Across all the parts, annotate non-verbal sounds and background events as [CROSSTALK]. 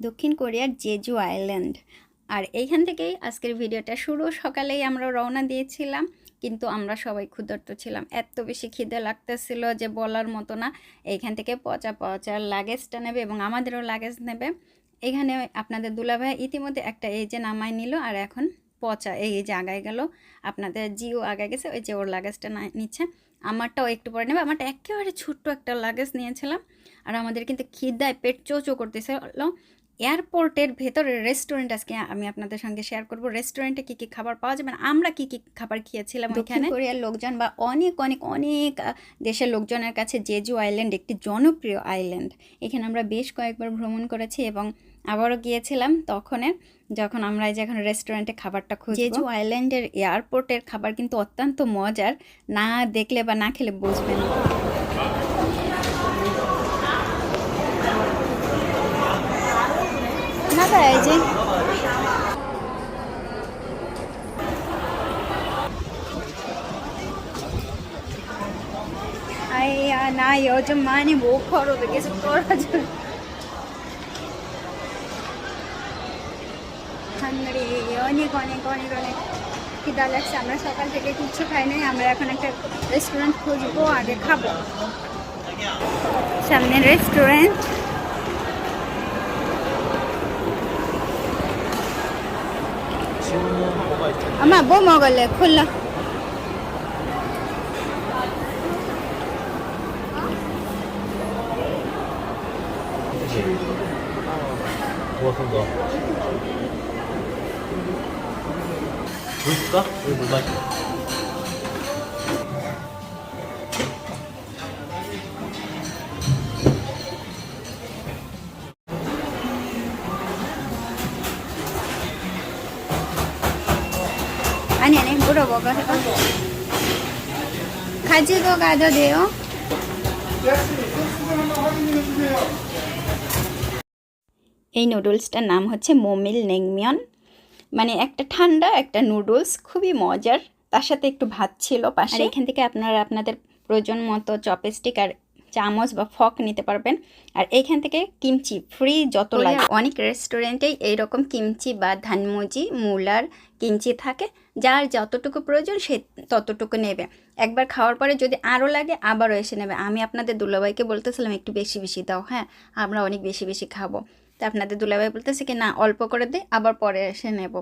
দক্ষিণ কোরিয়ার Jeju island. আর এইখান থেকেই আজকের ভিডিওটা শুরু। সকালেই আমরা রওনা দিয়েছিলাম, কিন্তু আমরা সবাই ক্ষুধার্ত ছিলাম। এত বেশি খিদে লাগতেছিল যে বলার মতো না। এইখান থেকে পচা পচা লাগেজটা নেবে এবং আমাদেরও লাগেজ নেবে। এখানে আপনাদের দুলাভাই ইতিমধ্যে একটা এই যে নামাই নিল, আর এখন পচা এই যে আগায় গেল। আপনাদের জিও আগায় গেছে, ওই যে ওর লাগেজটা নিচ্ছে। আমারটাও একটু পরে নেবে। আমারটা একেবারে ছোট্ট একটা লাগেজ নিয়েছিলাম। আর আমাদের কিন্তু খিদায় পেট চোচো করতেছিল। এয়ারপোর্টের ভেতরে রেস্টুরেন্ট আজকে আমি আপনাদের সঙ্গে শেয়ার করব। রেস্টুরেন্টে কি কি খাবার পাওয়া যাবে না আমরা কি কি খাবার খেয়েছিলাম ওইখানে? কোরিয়ার লোকজন বা অনেক অনেক অনেক দেশের লোকজনের কাছে জেজু আইল্যান্ড একটি জনপ্রিয় আইল্যান্ড এখানে আমরা বেশ কয়েকবার ভ্রমণ করেছি এবং আবারও গিয়েছিলাম তখনের যখন আমরা এই যে এখন রেস্টুরেন্টে খাবারটা খুঁজব। জেজু আইল্যান্ডের এয়ারপোর্টের খাবার কিন্তু অত্যন্ত মজার না দেখলে বা না খেলে বুঝবেন। না થાય છે આ ના યોજ માની બહુ ખરો તો કે શું કરો છો অনেক অনেক অনেক অনেক খিদা লাগছে আমরা সকাল থেকে কিচ্ছু খাই নাই আমরা এখন একটা রেস্টুরেন্ট খুঁজবো আগে খাবো সামনে রেস্টুরেন্ট ಅಮ್ಮ ಬೋ ಮೋಗಲ್ಲೇ ಖುಲ್ಲ 물 줄까? 물물 마시 까? 아니 아니 물어보고 해봐 가지고 가도 돼요? এই নুডলসটার নাম হচ্ছে মোমিল নেংমিয়ন মানে একটা ঠান্ডা একটা নুডলস খুবই মজার তার সাথে একটু ভাত ছিল পাশে এখান থেকে আপনারা আপনাদের প্রয়োজন মতো চপস্টিক আর চামচ বা ফক নিতে পারবেন। আর এইখান থেকে কিমচি ফ্রি যত লাগে। অনেক রেস্টুরেন্টেই এইরকম কিমচি বা ধানমুজি মুলার কিমচি থাকে। যার যতটুকু প্রয়োজন সে ততটুকু নেবে। একবার খাওয়ার পরে যদি আরও লাগে আবারও এসে নেবে। আমি আপনাদের দুলাভাইকে বলতেছিলাম একটু বেশি বেশি দাও। হ্যাঁ আমরা অনেক বেশি বেশি খাব। তা আপনাদের দুলাভাই বলতেছে কি না অল্প করে দে আবার পরে এসে নেব।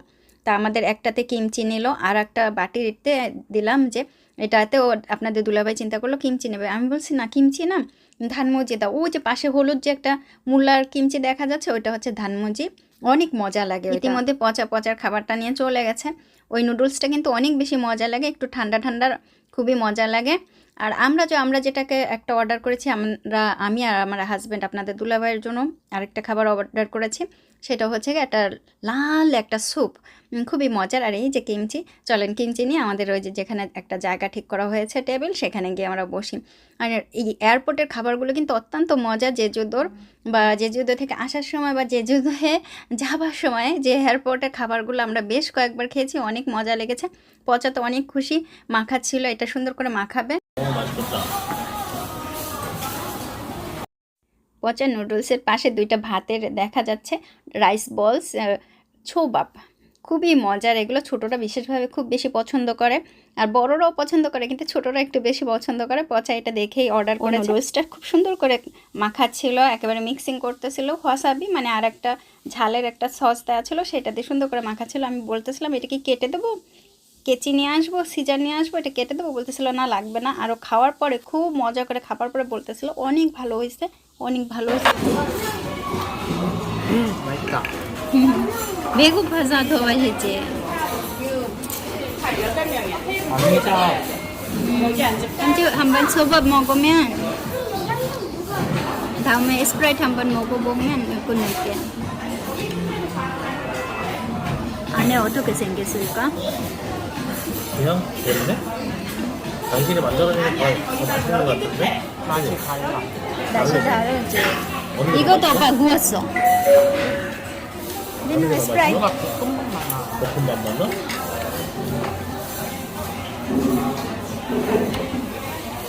তা আমাদের একটাতে কিমচি নিল, আর একটা বাটিতে দিলাম যে এটাতে ও আপনাদের দুলাভাই চিন্তা করল কিমচি নেবে। আমি বলছি, না, কিমচি না, ধানমুজি দাও। ও যে পাশে হলুদ যে একটা মূলার কিমচি দেখা যাচ্ছে, ওইটা হচ্ছে ধানমুজি। অনেক মজা লাগে ইতিমধ্যে পচা পচার খাবারটা নিয়ে চলে গেছে। ওই নুডলসটা কিন্তু অনেক বেশি মজা লাগে, একটু ঠান্ডা ঠান্ডা খুবই মজা লাগে। আর আমরা যে, আমরা যেটাকে একটা অর্ডার করেছি, আমরা, আমি আর আমার হাজব্যান্ড আপনাদের দুলাভাইয়ের জন্য আরেকটা খাবার অর্ডার করেছি। সেটা হচ্ছে একটা লাল একটা স্যুপ। খুবই মজার। আর এই যে কিমচি, চলেন কিমচি নিয়ে আমাদের ওই যে যেখানে একটা জায়গা ঠিক করা হয়েছে টেবিল, সেখানে গিয়ে আমরা বসি। আর এই এয়ারপোর্টের খাবারগুলো কিন্তু অত্যন্ত মজা জেজুদোর বা জেজুদো থেকে আসার সময় বা জেজুদোয়ে যাবার সময় যে এয়ারপোর্টের খাবারগুলো আমরা বেশ কয়েকবার খেয়েছি, অনেক মজা লেগেছে। পচা তো অনেক খুশি। মাখা ছিল, এটা সুন্দর করে মাখাবে। পচা নুডলসের পাশে দুইটা ভাতের দেখা যাচ্ছে রাইস বলস ছোবাব। খুবই মজার এগুলো ছোটরা বিশেষভাবে খুব বেশি পছন্দ করে আর বড়রাও পছন্দ করে কিন্তু ছোটরা একটু বেশি পছন্দ করে। পচা এটা দেখেই অর্ডার করে নুডলসটা খুব সুন্দর করে মাখাচ্ছিল একেবারে মিক্সিং করতেছিল। ওয়াসাবি মানে আর একটা ঝালের একটা সস দেওয়া ছিল সেটা দিয়ে সুন্দর করে মাখাচ্ছিল। আমি বলতেছিলাম এটা কি কেটে দেবো? কেচি নিয়ে আসবো সিজার নিয়ে আসবো এটা কেটে দেবো বলতেছিল না লাগবে না আরও খাওয়ার পরে খুব মজা করে খাবার পরে বলতেছিল অনেক ভালো হয়েছে অনেক ভালো হয়েছে 맛있다. 배고파서 더 맛있지 아니다. 한주 한번 초밥 먹으면 다음에 스프라이트 한번 먹어보면 끊을게 안에 어떻게 생겼을까? 그냥 되는데? 당신이 만들어내는 더, 더 맛있는 것 같은데? 맛이 달라. 다시 다르지 어느 게 이것도 더 아까 구웠어 얘는 왜 스프라이트 볶음밥?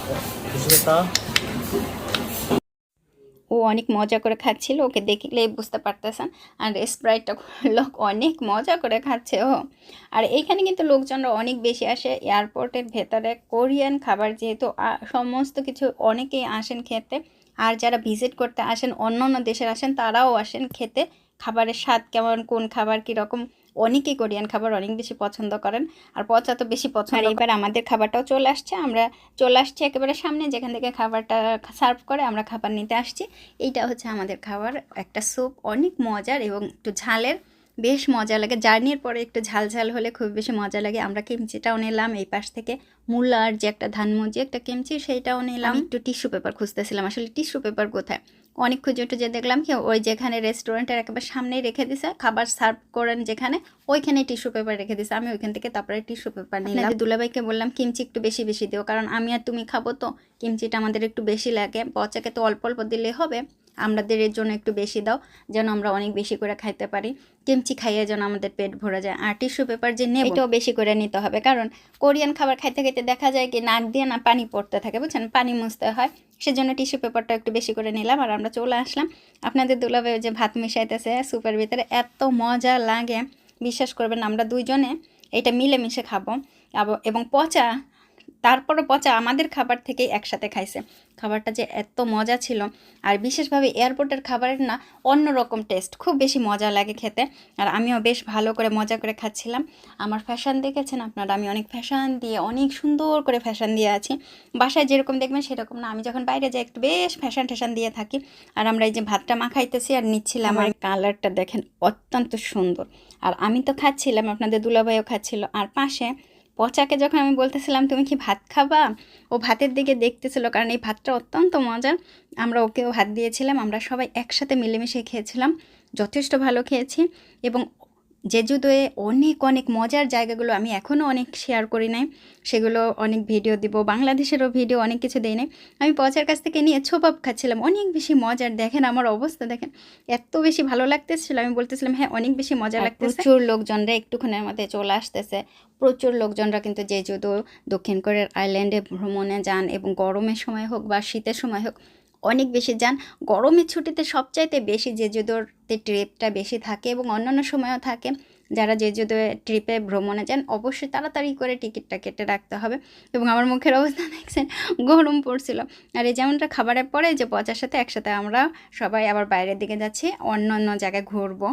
어, 조심했다. অনেক মজা করে খাচ্ছিল, ওকে দেখলেই বুঝতে পারতেছেন। আর স্প্রাইটটা [LAUGHS] লোক অনেক মজা করে খাচ্ছে, ও। আর এইখানে কিন্তু লোকজনরা অনেক বেশি আসে, এয়ারপোর্টের ভেতরে কোরিয়ান খাবার যেহেতু সমস্ত কিছু অনেকেই আসেন খেতে। আর যারা ভিজিট করতে আসেন অন্য অন্য দেশের আসেন, তারাও আসেন খেতে। খাবারের স্বাদ কেমন, কোন খাবার কীরকম অনেকেই কোরিয়ান খাবার অনেক বেশি পছন্দ করেন। আর পচা তো বেশি পছন্দ এবার আমাদের খাবারটাও চলে আসছে। আমরা চলে আসছি একেবারে সামনে যেখান থেকে খাবারটা সার্ভ করে আমরা খাবার নিতে আসছি। এইটা হচ্ছে আমাদের খাবার একটা স্যুপ অনেক মজার এবং একটু ঝালের বেশ মজা লাগে। জার্নির পরে একটু ঝাল ঝাল হলে খুব বেশি মজা লাগে। আমরা কিমচিটাও নিলাম। এই পাশ থেকে মূলার যে একটা ধানমুজি একটা কিমচি সেইটাও নিলাম। একটু টিস্যু পেপার খুঁজতেছিলাম। আসলে টিস্যু পেপার কোথায়? অনেক খুঁজে টুজে দেখলাম কি ওই যেখানে রেস্টুরেন্টের একেবারে সামনেই রেখে দিছে, খাবার সার্ভ করেন যেখানে ওইখানে টিস্যু পেপার রেখে দিছে। আমি ওইখান থেকে তারপরে টিস্যু পেপার নিলাম। দুলাভাইকে বললাম, কিমচি একটু বেশি বেশি দিও, কারণ আমি আর তুমি খাব তো, কিমচিটা আমাদের একটু বেশি লাগে। বচাকে তো অল্প অল্প দিলে হবে। আমাদের এর জন্য একটু বেশি দাও, যেন আমরা অনেক বেশি করে খাইতে পারি। কিমচি খাইয়ে যেন আমাদের পেট ভরে যায়। আর টিস্যু পেপার যে নেব, এটাও বেশি করে নিতে হবে। কারণ কোরিয়ান খাবার খাইতে খাইতে দেখা যায় কি, নাক দিয়ে না পানি পড়তে থাকে, বুঝছেন? পানি মুছতে হয়। সেজন্য টিস্যু পেপারটা একটু বেশি করে নিলাম। আর আমরা চলে আসলাম। আপনাদের ওই যে ভাত মিশাইতেছে সুপের ভিতরে, এত মজা লাগে। বিশ্বাস করবেন আমরা দুইজনে এটা মিলেমিশে খাব। এবং পচা তারপরও পচা আমাদের খাবার থেকেই একসাথে খাইছে। খাবারটা যে এত মজা ছিল। আর বিশেষভাবে এয়ারপোর্টের খাবারের না অন্যরকম টেস্ট খুব বেশি মজা লাগে খেতে। আর আমিও বেশ ভালো করে মজা করে খাচ্ছিলাম। আমার ফ্যাশন দেখেছেন আপনারা আমি অনেক ফ্যাশন দিয়ে অনেক সুন্দর করে ফ্যাশন দিয়ে আছি। বাসায় যেরকম দেখবেন সেরকম না আমি যখন বাইরে যাই একটু বেশ ফ্যাশন ট্যাশন দিয়ে থাকি। আর আমরা এই যে ভাতটা মাখাইতেছি আর নিচ্ছিলাম আর কালারটা দেখেন অত্যন্ত সুন্দর। আর আমি তো খাচ্ছিলাম আপনাদের দুলাভাইও খাচ্ছিল। আর পাশে পচাকে যখন আমি বলতেছিলাম, তুমি কি ভাত খাবা? ও ভাতের দিকে দেখতেছিল, কারণ এই ভাতটা অত্যন্ত মজার। আমরা ওকেও ভাত দিয়েছিলাম, আমরা সবাই একসাথে মিলেমিশে খেয়েছিলাম, যথেষ্ট ভালো খেয়েছি এবং জেজুদোয়ে অনেক অনেক মজার জায়গাগুলো আমি এখনও অনেক শেয়ার করি নাই। সেগুলো অনেক ভিডিও দিব বাংলাদেশেরও ভিডিও অনেক কিছু দেই নাই। আমি পচার কাছ থেকে নিয়ে ছোপাপ খাচ্ছিলাম অনেক বেশি মজার। দেখেন আমার অবস্থা দেখেন। এত বেশি ভালো লাগতেছিল আমি বলতেছিলাম হ্যাঁ অনেক বেশি মজা লাগতেছে। প্রচুর লোকজনরা একটুখানের মধ্যে চলে আসতেছে। প্রচুর লোকজনরা কিন্তু যেহেতু দক্ষিণ কোরিয়ার আইল্যান্ডে ভ্রমণে যান এবং গরমের সময় হোক বা শীতের সময় হোক অনেক বেশি যান। গরমের ছুটিতে সবচাইতে বেশি জেজুদোরতে ট্রিপটা বেশি থাকে এবং অন্যান্য সময়ও থাকে, যারা যে যদি ট্রিপে ভ্রমণে যান, অবশ্যই তাড়াতাড়ি করে টিকিটটা কেটে রাখতে হবে। এবং আমার মুখের অবস্থা [LAUGHS] দেখছেন, গরম পড়ছিল। আর এই যেমনটা খাবারের পরে যে পচার সাথে একসাথে আমরা সবাই আবার বাইরের দিকে যাচ্ছি অন্য অন্য জায়গায় ঘুরবো।